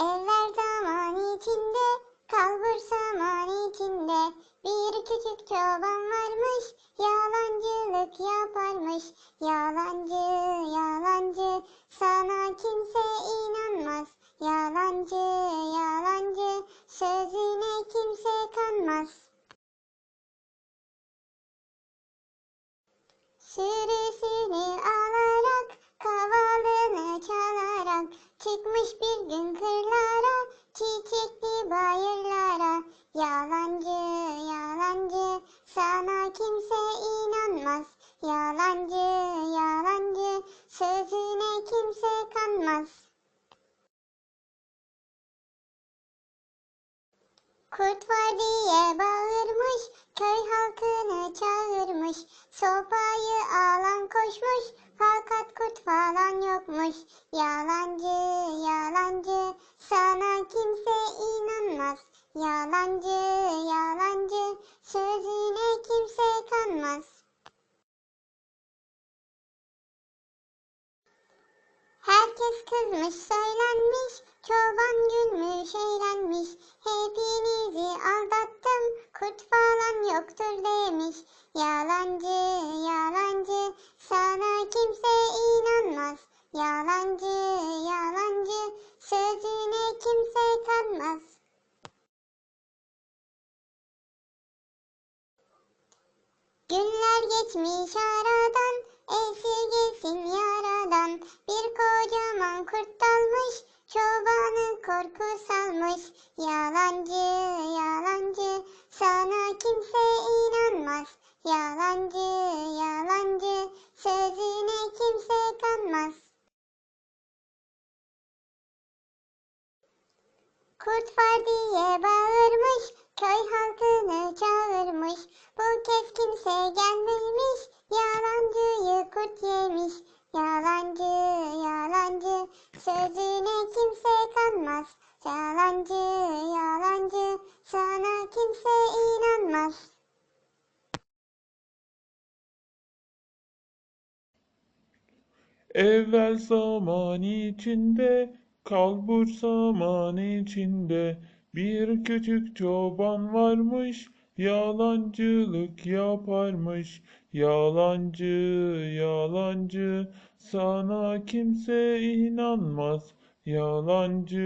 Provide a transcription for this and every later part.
Evvel zaman içinde, kalbur zaman içinde bir küçük çoban varmış, yalancılık yaparmış. Yalancı, yalancı, sana kimse inanmaz. Yalancı, yalancı, sözüne kimse kanmaz. Sürüsünü alarak, kavalını çalarak, çıkmış bir gün kırlara, çiçekli bayırlara. Yalancı, yalancı, sana kimse inanmaz. Yalancı, yalancı, sözüne kimse kanmaz. Kurt var diye bağırmış, köy halkını çağırmış. Sopayı alan koşmuş, fakat kurt falan yokmuş. Yalancı, yalancı, sana kimse inanmaz. Yalancı, yalancı, sözüne kimse kanmaz. Herkes kızmış, söylenmiş, çoban gülmüş, eğlenmiş. Hepinizi aldattım, kurt falan yoktur demiş. Yalancı, yalancı, sana kimse inanmaz. Yalancı, yalancı, sözüne kimse kanmaz. Günler geçmiş aradan, esirgesin yaradan. Bir kocaman kurt dalmış, çobanı korku salmış. Yalancı, yalancı, sana kimse inanmaz. Yalancı, yalancı, sözüne kimse kanmaz. Kurt var diye bağırmış, köy halkını çağırmış. Bu kez kimse gelmemiş, yalancıyı kurt yemiş. Yalancı, yalancı, sözüne kimse kanmaz. Yalancı, yalancı, sana kimse inanmaz. Evvel zaman içinde, kalbur zaman içinde bir küçük çoban varmış, yalancılık yaparmış. Yalancı, yalancı, sana kimse inanmaz. Yalancı,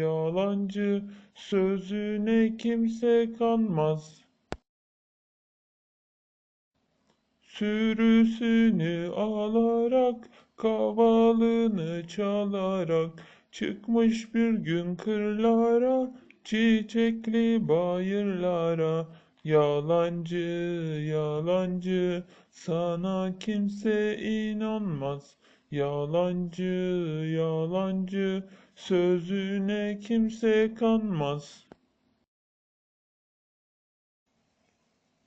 yalancı, sözüne kimse kanmaz. Sürüsünü alarak, kavalını çalarak, çıkmış bir gün kırlara, çiçekli bayırlara. Yalancı, yalancı, sana kimse inanmaz. Yalancı, yalancı, sözüne kimse kanmaz.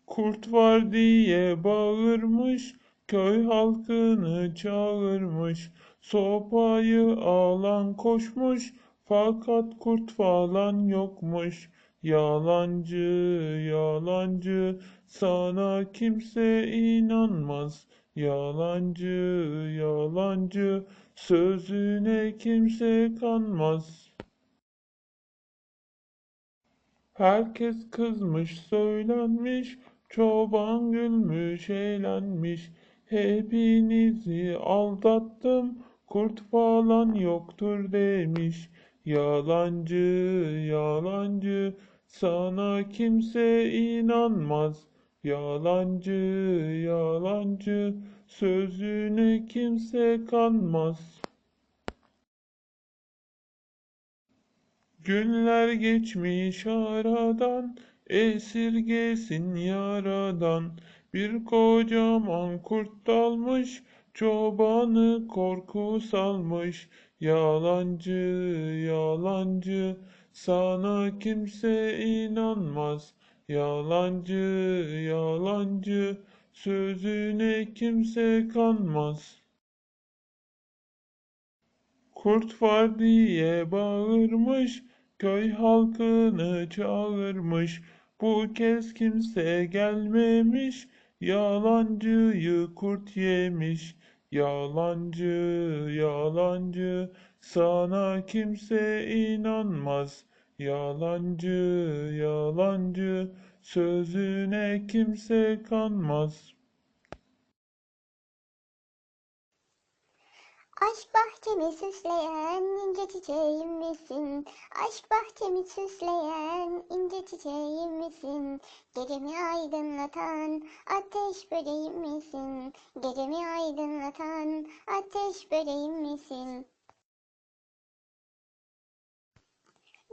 Kurt var diye bağırmış, köy halkını çağırmış. Sopayı alan koşmuş, fakat kurt falan yokmuş. Yalancı, yalancı, sana kimse inanmaz. Yalancı, yalancı, sözüne kimse kanmaz. Herkes kızmış, söylenmiş, çoban gülmüş, eğlenmiş. Hepinizi aldattım, kurt falan yoktur demiş. Yalancı, yalancı, sana kimse inanmaz. Yalancı, yalancı, sözüne kimse kanmaz. Günler geçmiş aradan, esirgesin yaradan. Bir kocaman kurt dalmış, çobanı korku salmış. Yalancı, yalancı, sana kimse inanmaz. Yalancı, yalancı, sözüne kimse kanmaz. Kurt var diye bağırmış, köy halkını çağırmış. Bu kez kimse gelmemiş, yalancıyı kurt yemiş. Yalancı, yalancı, Sana kimse inanmaz. Yalancı, yalancı, sözüne kimse kanmaz. Aşk bahçemi süsleyen ince çiçeğim misin? Aşk bahçemi süsleyen ince çiçeğim misin? Gecemi aydınlatan ateş böceğim misin? Gecemi aydınlatan ateş böceğim misin?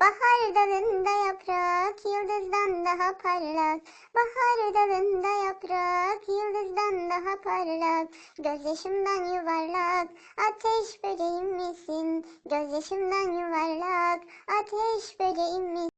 Bahar dalında yaprak, yıldızdan daha parlak. Bahar dalında yaprak, yıldızdan daha parlak. Gözyaşımdan yuvarlak, ateş böceğim misin? Gözyaşımdan yuvarlak, ateş böceğim misin?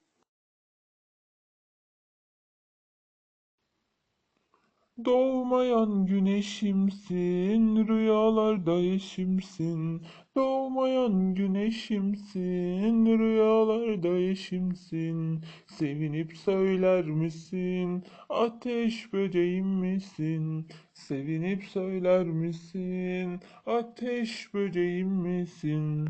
Doğmayan güneşimsin, rüyalarda eşimsin. Doğmayan güneşimsin, rüyalarda eşimsin. Sevinip söyler misin, ateş böceğim misin? Sevinip söyler misin, ateş böceğim misin?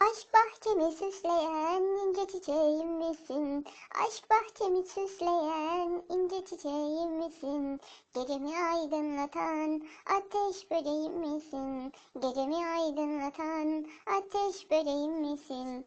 Aşk bahçemi süsleyen ince çiçeğim misin? Aşk bahçemi süsleyen ince çiçeğim misin? Gecemi aydınlatan ateş böceğim misin? Gecemi aydınlatan ateş böceğim misin?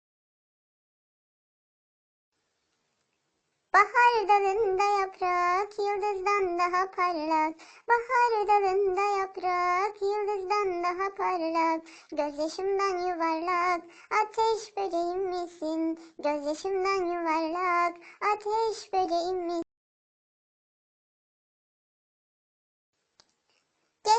Bahar dalında yaprak, yıldızdan daha parlak. Bahar dalında yaprak, yıldızdan daha parlak. Gözyaşımdan yuvarlak, ateş böceğim misin? Gözyaşımdan yuvarlak, ateş böceğim misin?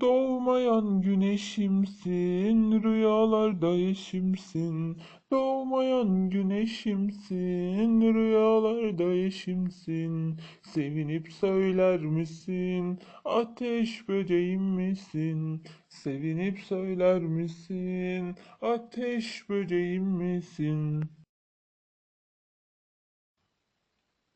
Doğmayan güneşimsin, rüyalarda eşimsin. Doğmayan güneşimsin, rüyalarda eşimsin. Sevinip söyler misin, ateş böceğim misin? Sevinip söyler misin, ateş böceğim misin?